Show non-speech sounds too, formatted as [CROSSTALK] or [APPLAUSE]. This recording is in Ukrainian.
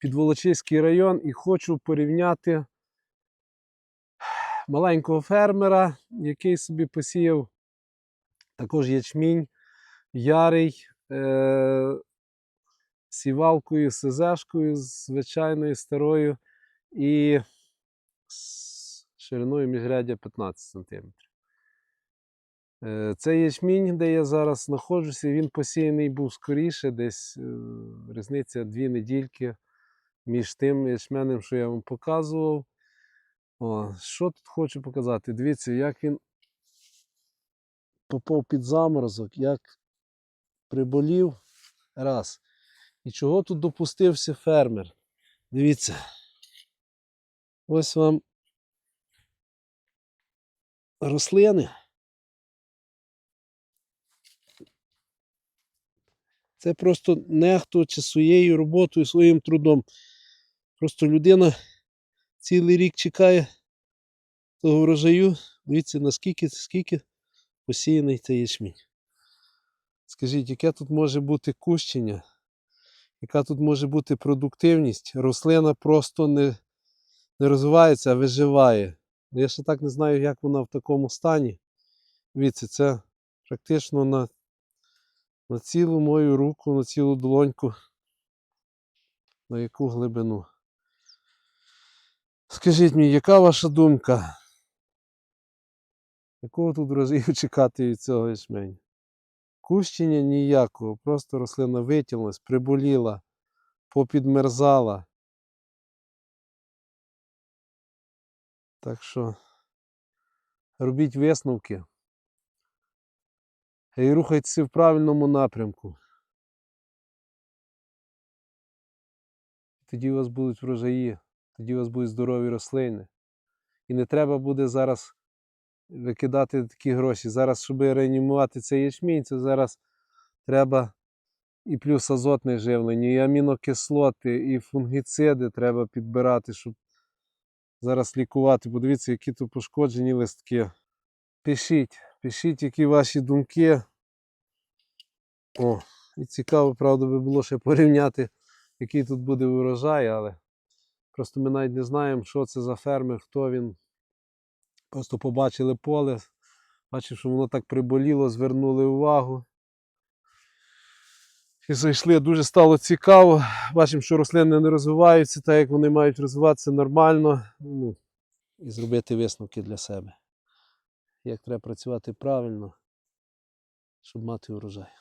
Підволочиський район і хочу порівняти маленького фермера, який собі посіяв також ячмінь, ярий, е- сівалкою, СЗшкою, звичайною старою і з шириною міжряддя 15 см. Цей ячмінь, де я зараз знаходжуся, він посіяний був скоріше, десь е, різниця дві недільки між тим ячменем, що я вам показував. О, що тут хочу показати? Дивіться, як він попав під заморозок, як приболів раз. І чого тут допустився фермер? Дивіться. Ось вам рослини. Це просто нехтуючи своєю роботою, своїм трудом. Просто людина цілий рік чекає того врожаю. Дивіться, наскільки скільки посіяний цей ячмінь. Скажіть, яке тут може бути кущення? Яка тут може бути продуктивність? Рослина просто не, не розвивається, а виживає. Я ще так не знаю, як вона в такому стані. Дивіться, це практично на, на цілу мою руку, на цілу долоньку. На яку глибину. Скажіть мені, яка ваша думка? Якого тут врожаю [LAUGHS] чекати від цього ячменю? Кущення ніякого, просто рослина витягнулась, приболіла, попідмерзала. Так що робіть висновки і рухайтеся в правильному напрямку. Тоді у вас будуть врожаї, тоді у вас будуть здорові рослини. І не треба буде зараз викидати такі гроші. Зараз, щоб реанімувати цей ячмінь, це зараз треба і плюс азотне живлення, і амінокислоти, і фунгіциди треба підбирати, щоб зараз лікувати. Подивіться, які тут пошкоджені листки. Пишіть, пишіть, які ваші думки. О, і цікаво, правда, би було ще порівняти, який тут буде урожай, але просто ми навіть не знаємо, що це за фермер, хто він. Просто побачили поле, бачив, що воно так приболіло, звернули увагу. І зайшли, дуже стало цікаво. Бачимо, що рослини не розвиваються, так як вони мають розвиватися нормально. Ну, і зробити висновки для себе. Як треба працювати правильно, щоб мати урожай.